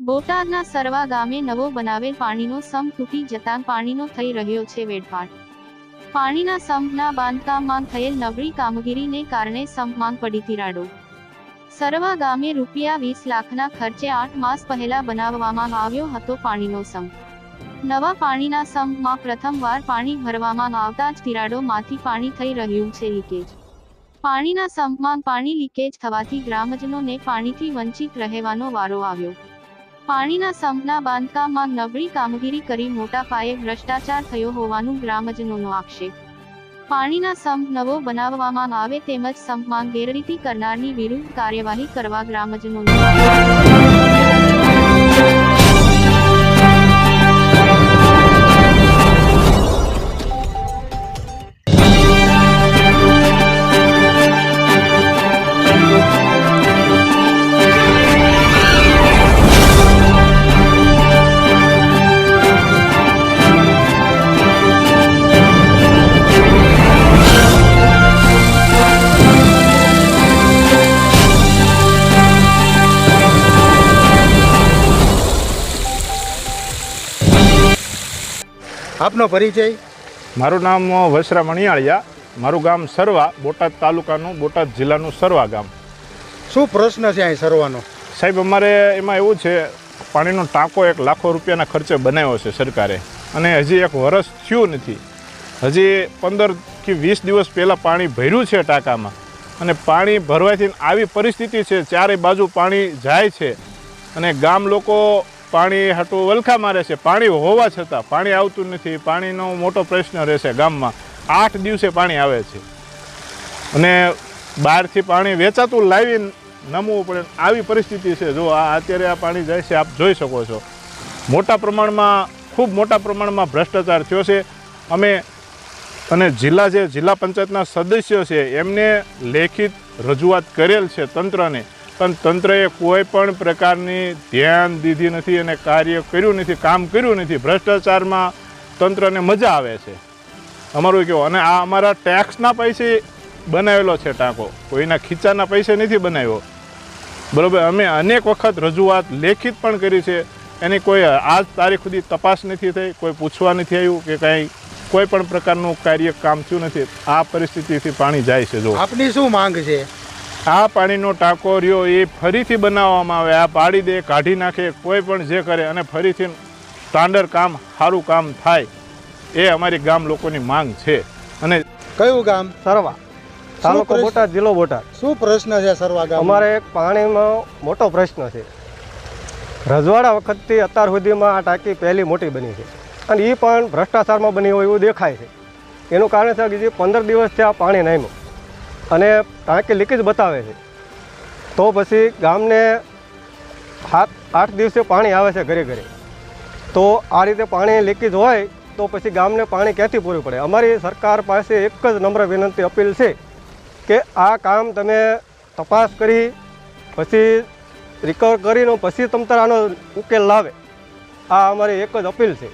બોટાદના સરવા ગામે નવો બનાવેલ પાણીનો સંપ તૂટી જતાં પાણીનો થઈ રહ્યો છે વેડફાટ. પાણીના સંપના બાંધકામમાં થયેલ નબળી કામગીરીને કારણે સંપમાં પડી તિરાડો. સરવા ગામે રૂપિયા વીસ લાખના ખર્ચે આઠ માસ પહેલા બનાવવામાં આવ્યો હતો પાણીનો સંપ. નવા પાણીના સંપમાં પ્રથમવાર પાણી ભરવામાં આવતા જ તિરાડોમાંથી પાણી થઈ રહ્યું છે લીકેજ. પાણીના સંપમાં પાણી લીકેજ થવાથી ગ્રામજનોને પાણીથી વંચિત રહેવાનો વારો આવ્યો. પાણીના સંપના બાંધકામમાં નબળી કામગીરી કરી મોટા પાયે ભ્રષ્ટાચાર થયો હોવાનું ગ્રામજનોનો આક્ષેપ. પાણીના સંપ નવો બનાવવામાં આવે તેમજ સંપમાં ગેરરીતિ કરનારની વિરુદ્ધ કાર્યવાહી કરવા ગ્રામજનોનો આપનો પરિચય? મારું નામ વસરા મણિયાળિયા. મારું ગામ સરવા બોટાદ તાલુકાનું બોટાદ જિલ્લાનું સરવા ગામ. શું પ્રશ્ન છે અહીં સરવાનો? સાહેબ અમારે એમાં એવું છે પાણીનો ટાંકો એક લાખો રૂપિયાના ખર્ચે બનાવ્યો છે સરકારે. અને હજી એક વરસ થયું નથી. હજી પંદર કે વીસ દિવસ પહેલાં પાણી ભર્યું છે ટાંકામાં. અને પાણી ભરવાથી આવી પરિસ્થિતિ છે ચારે બાજુ પાણી જાય છે. અને ગામ લોકો પાણી હાટું વલખા મારે છે પાણી હોવા છતાં પાણી આવતું નથી. પાણીનો મોટો પ્રશ્ન રહેશે ગામમાં. આઠ દિવસે પાણી આવે છે. અને બહારથી પાણી વેચાતું લાવી નમવું પડે. આવી પરિસ્થિતિ છે. જો આ અત્યારે આ પાણી જાય છે, આપ જોઈ શકો છો. મોટા પ્રમાણમાં, ખૂબ મોટા પ્રમાણમાં ભ્રષ્ટાચાર થયો છે. અમે અને જિલ્લા જે જિલ્લા પંચાયતના સદસ્યો છે, એમને લેખિત રજૂઆત કરેલ છે તંત્રને. પણ તંત્રએ કોઈ પણ પ્રકારની ધ્યાન દીધી નથી અને કાર્ય કર્યું નથી, કામ કર્યું નથી. ભ્રષ્ટાચારમાં તંત્રને મજા આવે છે. અમારું કેવું, અને આ અમારા ટેક્સના પૈસે બનાવેલો છે ટાંકો. કોઈના ખીચાના પૈસે નથી બનાવ્યો. બરાબર, અમે અનેક વખત રજૂઆત લેખિત પણ કરી છે. એની કોઈ આજ તારીખ સુધી તપાસ નથી થઈ, કોઈ પૂછવા નથી આવ્યું કે કાંઈ કોઈ પણ પ્રકારનું કાર્ય કામ થયું નથી. આ પરિસ્થિતિથી પાણી જાય છે, જો. આપની શું માંગ છે? આ પાણીનો ટાંકો રહ્યો એ ફરીથી બનાવવામાં આવે. આ પાડી દે કાઢી નાખે કોઈ પણ જે કરે અને ફરીથી સ્ટાન્ડર્ડ કામ સારું કામ થાય એ અમારી ગામ લોકોની માંગ છે. અને કયું ગામ? સરવા. તાલુકો? બોટાદ જિલ્લો બોટાદ. શું પ્રશ્ન છે સરવા ગામ અમારે એક પાણીનો મોટો પ્રશ્ન છે. રજવાડા વખતથી અત્યાર સુધીમાં આ ટાંકી પહેલી મોટી બની છે. અને એ પણ ભ્રષ્ટાચારમાં બની હોય એવું દેખાય છે. એનું કારણ છે કે જે પંદર દિવસથી આ પાણી નામ્યું અને ટાંકી લીકેજ બતાવે છે. તો પછી ગામને સાત આઠ દિવસે પાણી આવે છે ઘરે ઘરે. તો આ રીતે પાણી લીકેજ હોય તો પછી ગામને પાણી ક્યાંથી પૂરું પડે? અમારી સરકાર પાસે એક જ નમ્ર વિનંતી અપીલ છે કે આ કામ તમે તપાસ કરી, પછી રિકવર કરીને પછી તમ તાર આનો ઉકેલ લાવે. આ અમારી એક જ અપીલ છે.